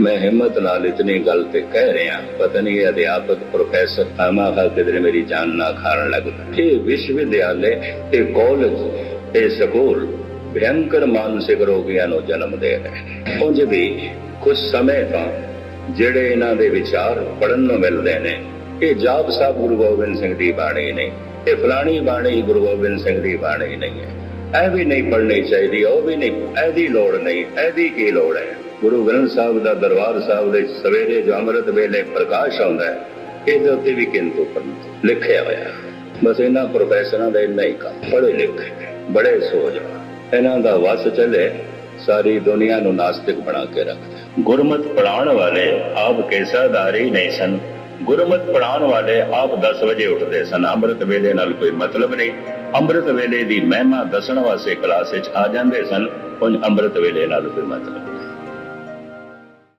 ਮੈਂ ਹਿੰਮਤ ਨਾਲ ਇਤਨੀ ਗੱਲ ਤੇ ਕਹਿ ਰਿਹਾ, ਪਤਾ ਨਹੀਂ ਅਧਿਆਪਕ ਪ੍ਰੋਫੈਸਰ ਆਮਾ ਖਾ ਕਿਧਰੇ ਮੇਰੀ ਜਾਨ ਨਾ ਖਾਣ ਲੱਗਦਾ ਇਹ ਵਿਸ਼ਵ ਵਿਦਿਆਲੇ ਇਹ ਕਾਲਜ ਇਹ ਸਕੂਲ ਭਿਅੰਕਰ ਮਾਨਸਿਕ ਰੋਗੀਆਂ ਨੂੰ ਜਨਮ ਦੇ ਰਹੇ। ਨੇ ਵੀ ਕੁਝ ਸਮੇਂ ਤੋਂ ਜਿਹੜੇ ਇਹਨਾਂ ਦੇ ਵਿਚਾਰ ਪੜਨ ਨੂੰ ਮਿਲਦੇ ਨੇ, ਇਹ ਜਾਪ ਸਾਹਿਬ ਗੁਰੂ ਗੋਬਿੰਦ ਸਿੰਘ ਦੀ ਬਾਣੀ ਨਹੀਂ, ਇਹ ਫਲਾਣੀ ਬਾਣੀ ਗੁਰੂ ਗੋਬਿੰਦ ਸਿੰਘ ਦੀ ਬਾਣੀ ਨਹੀਂ ਹੈ। ਇਹ ਵੀ ਨਹੀਂ ਪੜਨੀ ਚਾਹੀਦੀ, ਉਹ ਵੀ ਨਹੀਂ, ਇਹਦੀ ਲੋੜ ਨਹੀਂ, ਇਹਦੀ ਕੀ ਲੋੜ ਹੈ? ਗੁਰੂ ਗ੍ਰੰਥ ਸਾਹਿਬ ਦਾ ਦਰਬਾਰ ਸਾਹਿਬ ਦੇ ਸਵੇਰੇ ਜੋ ਅੰਮ੍ਰਿਤ ਵੇਲੇ ਪ੍ਰਕਾਸ਼ ਆਉਂਦਾ ਹੈ, ਇਹਦੇ ਉੱਤੇ ਵੀ ਕਿੰਤੂ ਪਰੰਤੂ ਲਿਖਿਆ ਹੋਇਆ ਬਸ ਇਹਨਾਂ ਪ੍ਰੋਫੈਸਰਾਂ ਦਾ ਇੰਨਾ ਹੀ ਕੰਮ, ਪੜ੍ਹੇ ਲਿਖੇ, ਬੜੇ ਸੋਚ ਇਹਨਾਂ ਦਾ ਵਸ ਚੱਲੇ, ਸਾਰੀ ਦੁਨੀਆ ਨੂੰ ਨਾਸਤਿਕ ਬਣਾ ਕੇ ਰੱਖ ਗੁਰਮਤ ਪੜਾਉਣ ਵਾਲੇ ਆਪ ਕੇਸਾਦਾਰੀ ਨਹੀਂ ਸਨ। ਗੁਰਮਤ ਪੜਾਉਣ ਵਾਲੇ ਆਪ 10 ਵਜੇ ਉੱਠਦੇ ਸਨ। ਅੰਮ੍ਰਿਤ ਵੇਲੇ ਨਾਲ ਕੋਈ ਮਤਲਬ ਨਹੀਂ। ਅੰਮ੍ਰਿਤ ਵੇਲੇ ਦੀ ਮਹਿਮਾ ਦੱਸਣ ਵਾਸਤੇ ਕਲਾਸ ਵਿੱਚ ਆ ਜਾਂਦੇ ਸਨ। ਉਹ ਅੰਮ੍ਰਿਤ ਵੇਲੇ ਨਾਲ ਕੋਈ ਮਤਲਬ